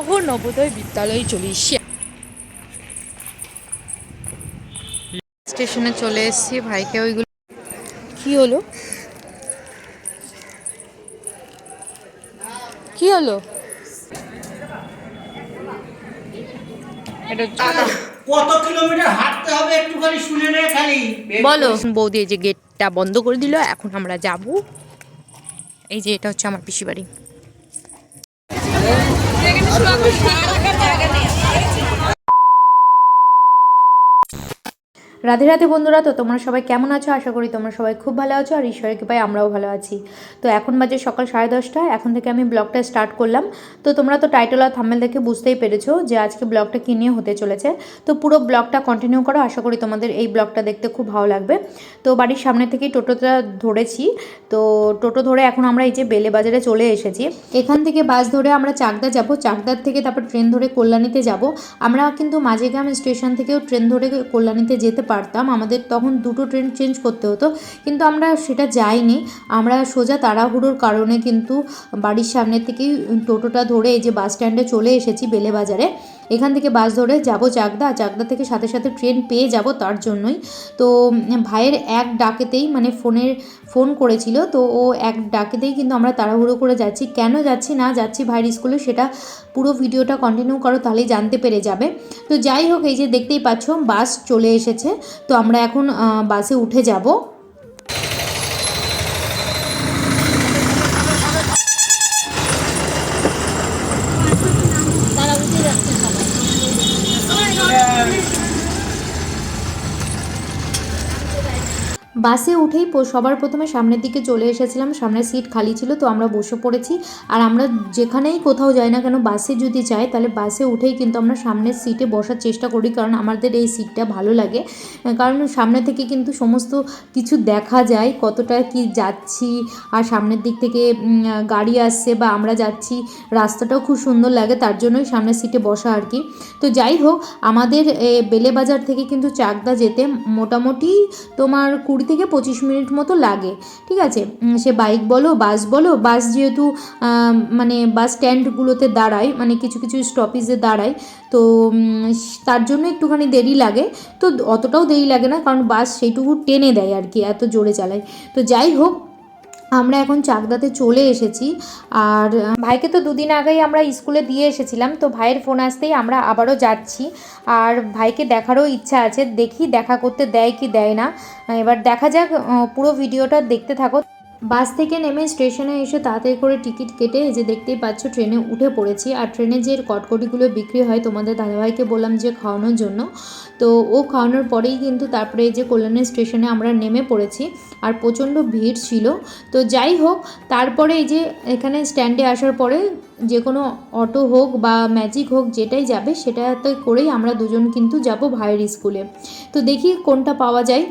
শহর নবোদয় বিদ্যালয়ে চলে এসছি। স্টেশনে চলে এসেছি ভাইকে ওইগুলো কি হলো? কি হলো? কত কিলোমিটার হাঁটতে হবে একটুখানি শুনে নে খালি। বলো। বৌদি এই যে গেটটা বন্ধ করে দিল এখন আমরা যাব। এই যে এটা হচ্ছে আমার পিসি বাড়ি Что ты রাধে রাধে বন্ধুরা, তো তোমরা সবাই কেমন আছো? আশা করি তোমরা সবাই খুব ভালো আছো আর ঈশ্বরের কৃপায় আমরাও ভালো আছি। তো এখন বাজে সকাল সাড়ে দশটা, এখন থেকে আমি ব্লগটা স্টার্ট করলাম। তো তোমরা তো টাইটেল আর থাম্বেল দেখে বুঝতেই পেরেছ যে আজকে ব্লগটা কী নিয়ে হতে চলেছে। তো পুরো ব্লগটা কন্টিনিউ করো, আশা করি তোমাদের এই ব্লগটা দেখতে খুব ভালো লাগবে। তো বাড়ির সামনে থেকেই টোটোটা ধরেছি। তো টোটো ধরে এখন আমরা এই যে বেলে বাজারে চলে এসেছি। এখান থেকে বাস ধরে আমরা চাকদা যাব। চাকদার থেকে তারপর ট্রেন ধরে কল্যাণীতে যাব। আমরা কিন্তু মাঝেগ্রাম স্টেশন থেকেও ট্রেন ধরে কল্যাণীতে যেতে পারতাম, আমাদের তখন দুটো ট্রেন চেঞ্জ করতে হতো, কিন্তু আমরা সেটা যাইনি। আমরা সোজা তাড়াহুড়োর কারণে কিন্তু বাড়ির সামনে থেকেই টোটোটা ধরে এই যে বাস স্ট্যান্ডে চলে এসেছি বেলে বাজারে। এখান থেকে বাস ধরে যাব চাকদা। চাকদা থেকে সাথে সাথে ট্রেন পেয়ে যাব তার জন্যই। তো ভাইয়ের এক ডাকেতেই মানে ফোনের, ফোন করেছিল। তো ও এক ডাকেতেই কিন্তু আমরা তাড়াহুড়ো করে যাচ্ছি। কেন যাচ্ছি না যাচ্ছি ভাইয়ের স্কুলে সেটা পুরো ভিডিওটা কন্টিনিউ করো, তাহলেই জানতে পেরে যাবে। তো যাই হোক, এই যে দেখতেই পাচ্ছ, বাস চলে এসেছে। তো আমরা এখন বাসে উঠে যাব। বাসে উঠেই সবার প্রথমে সামনের দিকে চলে এসেছিলাম। সামনের সিট খালি ছিল তো আমরা বসে পড়েছি। আর আমরা যেখানেই কোথাও যাই না কেন বাসে যদি যাই তাহলে বাসে উঠেই কিন্তু আমরা সামনের সিটে বসার চেষ্টা করি কারণ আমাদের এই সিটটা ভালো লাগে। কারণ সামনে থেকে কিন্তু সমস্ত কিছু দেখা যায় কতটা কি যাচ্ছি আর সামনের দিক থেকে গাড়ি আসছে বা আমরা যাচ্ছি রাস্তাটাও খুব সুন্দর লাগে তার জন্যই সামনের সিটে বসা আর কি। তো যাই হোক আমাদের এ, বেলে বাজার থেকে কিন্তু চাকদা যেতে মোটামুটি তোমার কুড়ি থেকে পঁচিশ মিনিট মতো লাগে, ঠিক আছে? সে বাইক বলো বাস বলো বাস যেহেতু মানে বাস স্ট্যান্ডগুলোতে দাঁড়ায় মানে কিছু কিছু স্টপেজে দাঁড়ায়, তো তার জন্য একটুখানি দেরি লাগে। তো অতটাও দেরি লাগে না, কারণ বাস সেইটুকু টেনে দেয় আর কি, এত জোরে চালায়। তো যাই হোক আমরা এখন চাকদাতে চলে এসেছি। আর ভাইকে তো দুদিন আগেই আমরা স্কুলে দিয়ে এসেছিলাম, তো ভাইয়ের ফোন আসতেই আমরা আবারও যাচ্ছি। আর ভাইকে দেখারও ইচ্ছা আছে, দেখি দেখা করতে দেয় কি দেয় না। এবার দেখা যাক পুরো ভিডিওটা দেখতে থাকো। বাস থেকে নেমে স্টেশনে এসে তাড়াতাড়ি করে টিকিট কেটে এই যে দেখতেই পাচ্ছ, ট্রেনে উঠে পড়েছি। আর ট্রেনে যে কটকটিগুলো বিক্রি হয়, তোমাদের দাদাভাইকে বললাম যে খাওয়ানোর জন্য। তো ও খাওয়ানোর পরেই কিন্তু তারপরে এই যে কল্যাণী স্টেশনে আমরা নেমে পড়েছি। আর প্রচণ্ড ভিড় ছিল। তো যাই হোক, তারপরে এই যে এখানে স্ট্যান্ডে আসার পরে যে কোনো অটো হোক বা ম্যাজিক হোক, যেটাই যাবে, সেটাতে করেই আমরা দুজন কিন্তু যাব ভাইয়ের স্কুলে। তো দেখি কোনটা পাওয়া যায়।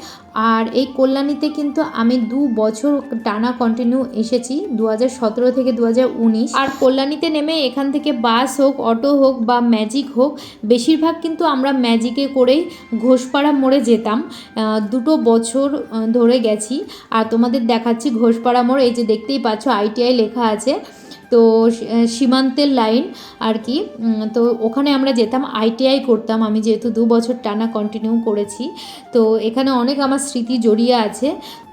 আর এই কল্যাণীতে কিন্তু আমি দু বছর টানা কন্টিনিউ এসেছি দু হাজার সতেরো থেকে দু হাজার উনিশ। আর কল্যাণীতে নেমে এখান থেকে বাস হোক, অটো হোক বা ম্যাজিক হোক, বেশিরভাগ কিন্তু আমরা ম্যাজিকে করেই ঘোষপাড়া মোড়ে যেতাম। দুটো বছর ধরে গেছি। আর তোমাদের দেখাচ্ছি ঘোষপাড়া মোড়, এই যে দেখতেই পাচ্ছ আইটিআই লেখা আছে। তো সীমান্তের লাইন আর কি। তো ওখানে আমরা যেতাম আইটিআই করতাম। আমি যেহেতু দু বছর টানা কন্টিনিউ করেছি, তো এখানে অনেক আমার স্মৃতি জড়িয়ে আছে।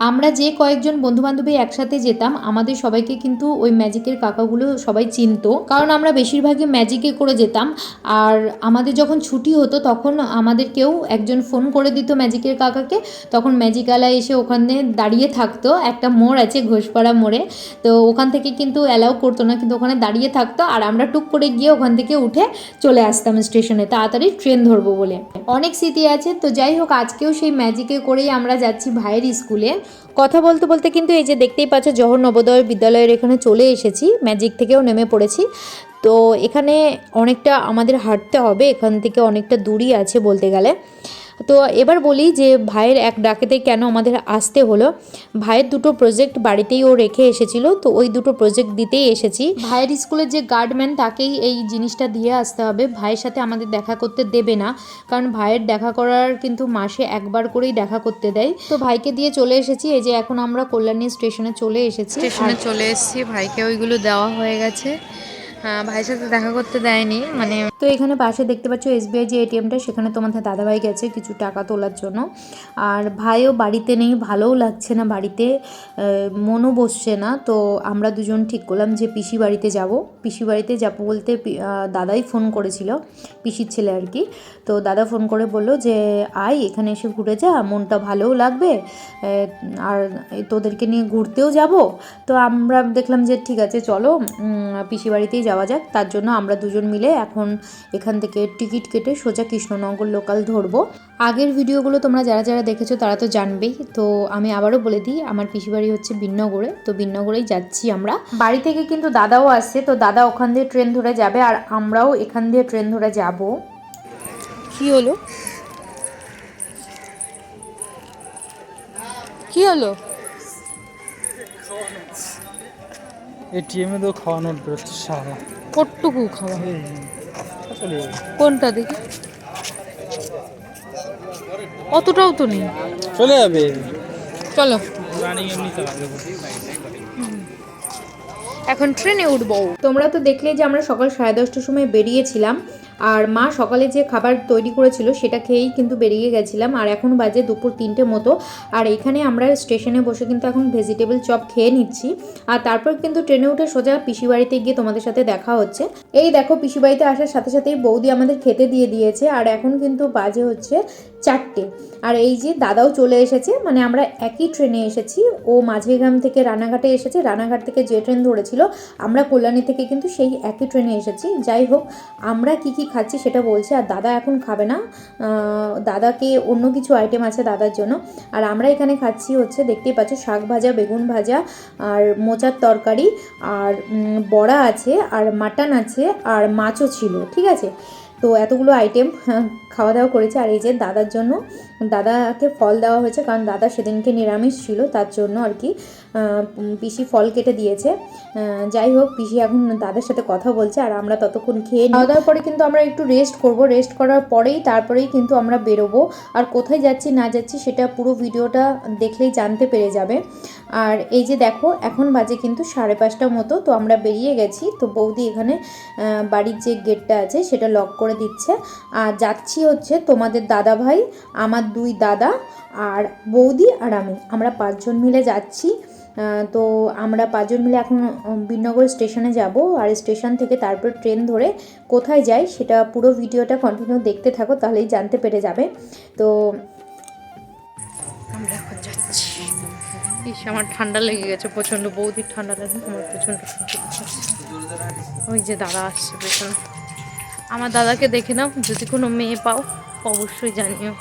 আমরা যে কয়েকজন বন্ধুবান্ধবী একসাথে যেতাম, আমাদের সবাইকে কিন্তু ওই ম্যাজিকের কাকাগুলো সবাই চিনতো। কারণ আমরা বেশিরভাগই ম্যাজিকে করে যেতাম। আর আমাদের যখন ছুটি হতো, তখন আমাদের কেউ একজন ফোন করে দিত ম্যাজিকের কাকাকে। তখন ম্যাজিকালা এসে ওখানে দাঁড়িয়ে থাকতো। একটা মোড় আছে ঘোষপাড়া মোড়ে। তো ওখান থেকে কিন্তু অ্যালাউ করতো না কিন্তু ওখানে দাঁড়িয়ে থাকতো আর আমরা টুক করে গিয়ে ওখান থেকে উঠে চলে আসতাম স্টেশনে। তাড়াতাড়ি ট্রেন ধরবো বলে। অনেক স্মৃতি আছে, তো যাই হোক, আজকেও সেই ম্যাজিকে করেই আমরা যাচ্ছি ভাইয়ের স্কুলে কথা বলতে বলতে কিন্তু এই যে দেখতেই পাচ্ছ, জহর নবোদয় বিদ্যালয়ের এখানে চলে এসেছি ম্যাজিক থেকেও নেমে পড়েছি। তো এখানে অনেকটা আমাদের হাঁটতে হবে, এখান থেকে অনেকটা দূরই আছে বলতে গেলে। তো এবার বলি যে ভাইয়ের এক ডাকেতে কেন আমাদের আসতে হলো। ভাইয়ের দুটো প্রজেক্ট বাড়িতেই ও রেখে এসেছিল তো ওই দুটো প্রজেক্ট দিতেই এসেছি। ভাইয়ের স্কুলের যে গার্ডম্যান তাকেই এই জিনিসটা দিয়ে আসতে হবে। ভাইয়ের সাথে আমাদের দেখা করতে দেবে না কারণ ভাইয়ের দেখা করার কিন্তু মাসে একবার করেই দেখা করতে দেয়। তো ভাইকে দিয়ে চলে এসেছি এই যে এখন আমরা কল্যাণী স্টেশনে চলে এসেছি। স্টেশনে চলে এসেছি ভাইকে ওইগুলো দেওয়া হয়ে গেছে। ভাইয়ের সাথে দেখা করতে দেয়নি মানে তো এখানে পাশে দেখতে পাচ্ছ এসবিআই যে এটিএমটা, সেখানে তোমাদের দাদাভাই গেছে কিছু টাকা তোলার জন্য। আর ভাইও বাড়িতে নেই, ভালোও লাগছে না বাড়িতে মনও বসছে না। তো আমরা দুজন ঠিক করলাম যে পিসি বাড়িতে যাব। পিসি বাড়িতে যাব বলতে দাদাই ফোন করেছিল, পিসির ছেলে আর কি। তো দাদা ফোন করে বলল যে, আয়, এখানে এসে ঘুরে যা, মনটা ভালোও লাগবে আর তোদেরকে নিয়ে ঘুরতেও যাব। তো আমরা দেখলাম যে, ঠিক আছে, চলো পিসি বাড়িতেই যাওয়া যাক। তার জন্য আমরা দুজন মিলে এখন এখান থেকে টিকিট কেটে সোজা কৃষ্ণনগর লোকাল ধরবো। আগের ভিডিওগুলো তোমরা যারা যারা দেখেছ তারা তো জানবেই। তো আমি আবারও বলে দিই, আমার পিসি বাড়ি হচ্ছে বিন্নগরে। তো বিন্নগরেই যাচ্ছি আমরা। বাড়ি থেকে কিন্তু দাদাও আসছে। তো দাদা ওখান দিয়ে ট্রেন ধরে যাবে আর আমরাও এখান দিয়ে ট্রেন ধরে যাব। কি হলো? কি হলো? এটিএমে তো খাওয়ানোর বেরোচ্ছে সারা। কটটুকু খাওয়া? কোনটা দেখি অতটাও তো নেই। চলে যাবে। চলো। এখন ট্রেনে উঠবো। তোমরা তো দেখলে যে আমরা সকাল সাড়ে দশটার সময় বেরিয়েছিলাম, আর মা সকালে যে খাবার তৈরি করেছিল সেটা খেয়েই কিন্তু বেরিয়ে গেছিলাম, আর এখন বাজে দুপুর তিনটে মতো, আর এখানে আমরা স্টেশনে বসে কিন্তু এখন ভেজিটেবল চপ খেয়ে নিচ্ছি, আর তারপর কিন্তু ট্রেনে উঠে সোজা পিসি বাড়িতে গিয়ে তোমাদের সাথে দেখা হচ্ছে। এই দেখো পিসি বাড়িতে আসার সাথে সাথেই বৌদি আমাদের খেতে দিয়ে দিয়েছে, আর এখন কিন্তু বাজে হচ্ছে চারটে। আর এই যে দাদাও চলে এসেছে মানে আমরা একই ট্রেনে এসেছি, ও মাঝেগ্রাম থেকে রানাঘাটে এসেছে, রানাঘাট থেকে যে ট্রেন ধরেছিল আমরা কল্যাণী থেকে কিন্তু সেই একই ট্রেনে এসেছি। যাই হোক, আমরা কি কি খাচ্ছি সেটা বলছি। আর দাদা এখন খাবে না। দাদাকে অন্য কিছু আইটেম আছে দাদার জন্য। আর আমরা এখানে খাচ্ছি হচ্ছে, দেখতেই পাচ্ছ, শাক ভাজা, বেগুন ভাজা, আর মোচার তরকারি, আর বড়া আছে, আর মাটন আছে, আর মাছও ছিল, ঠিক আছে? তো এতগুলো আইটেম খাওয়া দাওয়া করেছে। আর এই যে দাদার জন্য দাদাকে ফল দেওয়া হয়েছে, কারণ দাদা সেদিনকে নিরামিষ ছিল, তার জন্য আর কি পিসি ফল কেটে দিয়েছে। যাই হোক, পিসি এখন দাদার সাথে কথা বলছে, আর আমরা ততক্ষণ খেয়ে। খাওয়া দাওয়ার পরে কিন্তু আমরা একটু রেস্ট করব। রেস্ট করার পরেই তারপরেই কিন্তু আমরা বেরোবো। আর কোথায় যাচ্ছি, না যাচ্ছি, সেটা পুরো ভিডিওটা দেখলেই জানতে পেরে যাবে। আর এই যে দেখো, এখন বাজে কিন্তু সাড়ে পাঁচটা মতো, তো আমরা বেরিয়ে গেছি। তো বৌদি এখানে বাড়ির যে গেটটা আছে, সেটা লক করে দিচ্ছে। আর যাচ্ছি হচ্ছে তোমাদের দাদা ভাই আমার দুই দাদা আর বৌদি আর আমি। আমরা পাঁচজন মিলে যাচ্ছি। তো আমরা পাঁচজন মিলে এখন বিনগর স্টেশনে যাব। আর স্টেশন থেকে তারপর ট্রেন ধরে কোথায় যাই সেটা পুরো ভিডিওটা কন্টিনিউ দেখতে থাকো, তাহলেই জানতে পেরে যাবে। তো আমরা এখন যাচ্ছি। আমার ঠান্ডা লেগে গেছে প্রচণ্ড। বৌদির ঠান্ডা লাগে আমার প্রচণ্ড ওই যে দাদা আসছে পেছনে। আমার দাদাকে দেখে নাও, যদি কোনো মেয়ে পাও, অবশ্যই জানিও।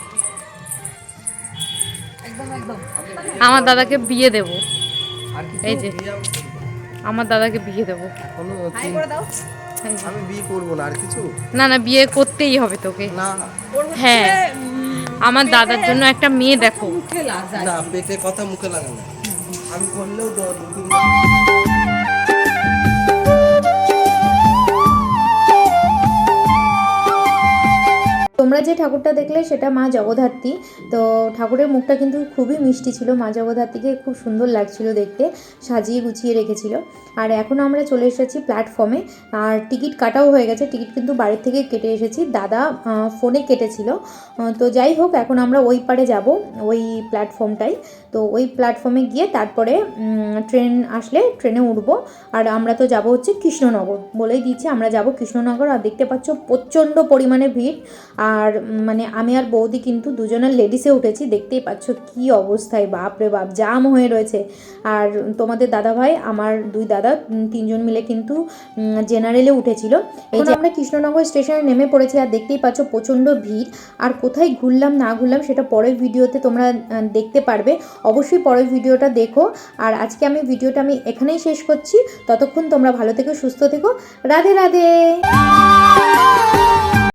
আমার দাদাকে বিয়ে দেব। এই যে আমার দাদাকে বিয়ে দেব। আমি বিয়ে করব না আর কিছু? না না বিয়ে করতেই হবে তোকে। না। হ্যাঁ আমার দাদার জন্য একটা মেয়ে দেখো। না পেটে কথা মুখে লাগানো আমি করলেও তোমরা যে ঠাকুরটা দেখলে সেটা মা জগদ্ধাত্রী। তো ঠাকুরের মুখটা কিন্তু খুবই মিষ্টি ছিল। মা জগদ্ধাত্রীকে খুব সুন্দর লাগছিল দেখতে, সাজিয়ে গুছিয়ে রেখেছিল। আর এখন আমরা চলে এসেছি প্ল্যাটফর্মে আর টিকিট কাটাও হয়ে গেছে। টিকিট কিন্তু বাড়ির থেকে কেটে এসেছি। দাদা ফোনে কেটেছিল। তো যাই হোক, এখন আমরা ওই পারে যাব, ওই প্ল্যাটফর্মটাই তো ওই প্ল্যাটফর্মে গিয়ে তারপরে ট্রেন আসলে ট্রেনে উঠবো। আর আমরা তো যাব হচ্ছে কৃষ্ণনগর। বলেই দিচ্ছি, আমরা যাব কৃষ্ণনগর। আর দেখতে পাচ্ছ, প্রচণ্ড পরিমাণে ভিড়। আর মানে আমি আর বৌদি কিন্তু দুজনের লেডিসে উঠেছি দেখতেই পাচ্ছ কি অবস্থায় বাপ রে বাপ জাম হয়ে রয়েছে। আর তোমাদের দাদা ভাই আমার দুই দাদা তিনজন মিলে কিন্তু জেনারেলে উঠেছিল। এই যে আমরা কৃষ্ণনগর স্টেশনে নেমে পড়েছি আর দেখতেই পাচ্ছ প্রচণ্ড ভিড়। আর কোথায় ঘুরলাম না ঘুরলাম সেটা পরের ভিডিওতে তোমরা দেখতে পারবে। অবশ্যই পরের ভিডিওটা দেখো। আর আজকে আমি ভিডিওটা আমি এখানেই শেষ করছি। ততক্ষণ তোমরা ভালো থেকো সুস্থ থেকো। রাধে রাধে!